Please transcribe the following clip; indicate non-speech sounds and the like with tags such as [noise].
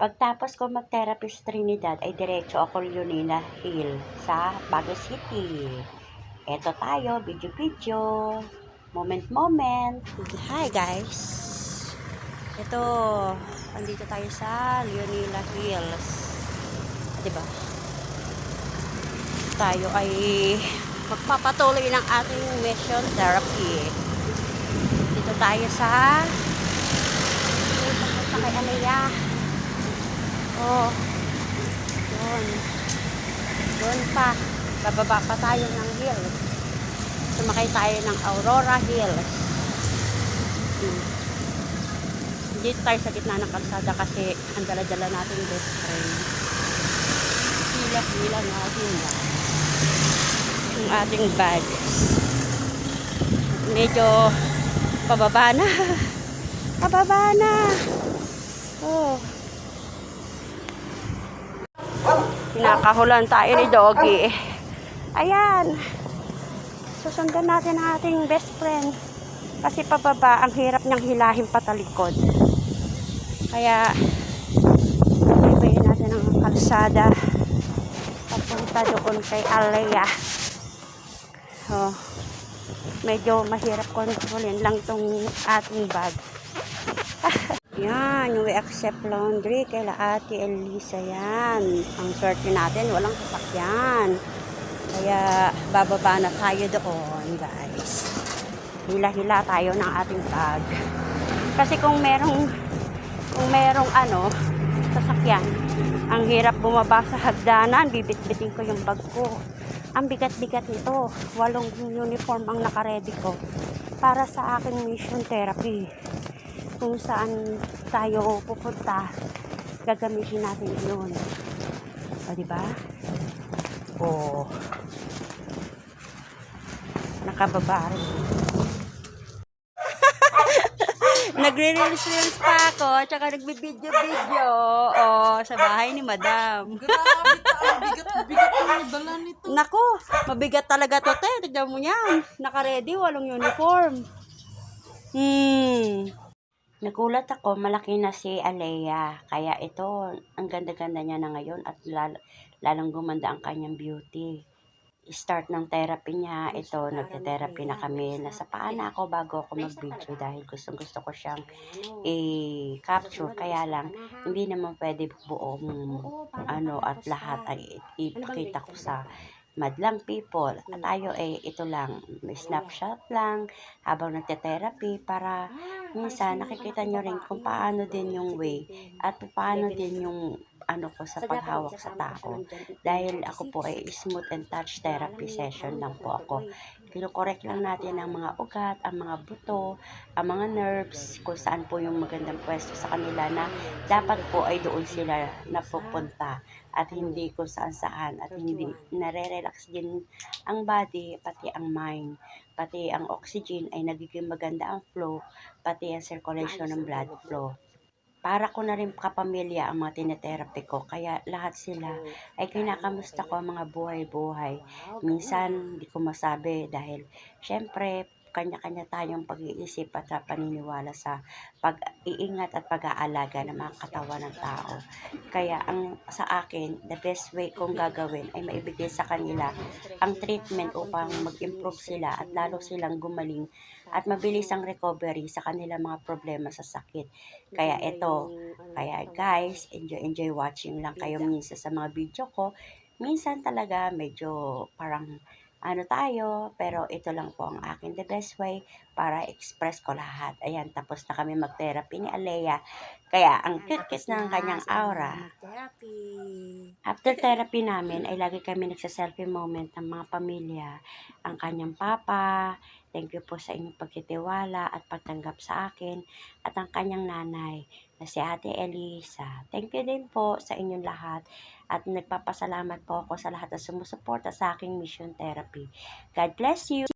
Pagtapos ko mag-therapy sa Trinidad, ay diretso ako Leonila Hill sa Baguio City. Eto tayo, video-video, moment-moment. Hi guys! Ito, andito tayo sa Leonila Hills. Diba? Tayo ay magpapatuloy ng ating mission therapy. Dito tayo sa sa kay Alea. Oh. Doon. Doon pa. Bababa pa tayo ng hill. Sumakay tayo ng Aurora Hills. Hmm. Dito tayo sa gitna ng kalsada kasi ang dala-dala natin best friend. Hila-hila natin yan. Yung ating bags. Medyo pababa na. [laughs] Pababa na. Oh. Kinakahulan tayo ni Doggy. Ayan. Susundan natin ang ating best friend. Kasi pababa, ang hirap niyang hilahin patalikod. Kaya, ibayin natin ang kalsada. Papunta doon kay Alea. Oh. Medyo mahirap kontrolin lang tong ating bag. [laughs] Yan, we accept laundry kay Ate Elisa yan. Ang swerte natin, walang sasakyan. Kaya bababa na tayo doon, guys. Hila-hila tayo ng ating bag. Kasi kung merong kung merong ano, sasakyan, ang hirap bumaba sa hagdanan, bibit-bitin ko yung bag ko. Ang bigat-bigat nito, walong uniform ang nakaredy ko para sa aking mission therapy kung saan tayo pupunta, gagamitin natin yun. O, di ba? O, nakababa rin. [laughs] Nagre-reels pa ako, tsaka nagbibideo-video. O, sa bahay ni Madam. [laughs] Grabe ang bigat-bigat ang dala nito. Nako, mabigat talaga to, te. Tignan mo yan. Naka-ready, walong uniform. Hmm. Nagulat ako, malaki na si Alea. Kaya ito, ang ganda-ganda niya na ngayon at lal lalong gumanda ang kanyang beauty. Start ng therapy niya, ito, nagte-therapy na kami. Nasa paa na ako bago ako mag-video dahil gustong gusto ko siyang i-capture. Kaya lang, hindi naman pwede buong ano at lahat ay ipakita ko sa madlang people. At tayo eh, ito lang, snapshot lang habang nagte-therapy para minsan nakikita nyo rin kung paano din yung way at paano din yung ano ko sa paghawak sa tao. Dahil ako po ay smooth and touch therapy session lang po ako. Kinukorek lang natin ang mga ugat, ang mga buto, ang mga nerves, kung saan po yung magandang pwesto sa kanila na dapat po ay doon sila napupunta at hindi kung saan saan. At hindi nare-relax din ang body pati ang mind pati ang oxygen ay nagiging maganda ang flow pati ang circulation ng blood flow para ko na rin kapamilya ang mga tinetherapy ko kaya lahat sila ay kinakamusta ko ang mga buhay-buhay. Minsan hindi ko masabi dahil syempre kanya-kanya tayong pag-iisip at paniniwala sa pag-iingat at pag-aalaga ng mga katawan ng tao. Kaya ang sa akin, the best way kong gagawin ay maibigay sa kanila ang treatment upang mag-improve sila at lalo silang gumaling at mabilis ang recovery sa kanilang mga problema sa sakit. Kaya ito, kaya guys, enjoy enjoy watching lang kayo minsan sa mga video ko. Minsan talaga medyo parang ano tayo, pero ito lang po ang akin the best way para express ko lahat. Ayan, tapos na kami mag-therapy ni Alea. Kaya ang cute-cute ang kanyang aura. After therapy namin, ay lagi kami nagsa-selfie moment ng mga pamilya. Ang kanyang papa, thank you po sa inyong pagtitiwala at pagtanggap sa akin. At ang kanyang nanay, na si Ate Elisa. Thank you din po sa inyong lahat. At nagpapasalamat po ako sa lahat na sumusuporta sa aking mission therapy. God bless you!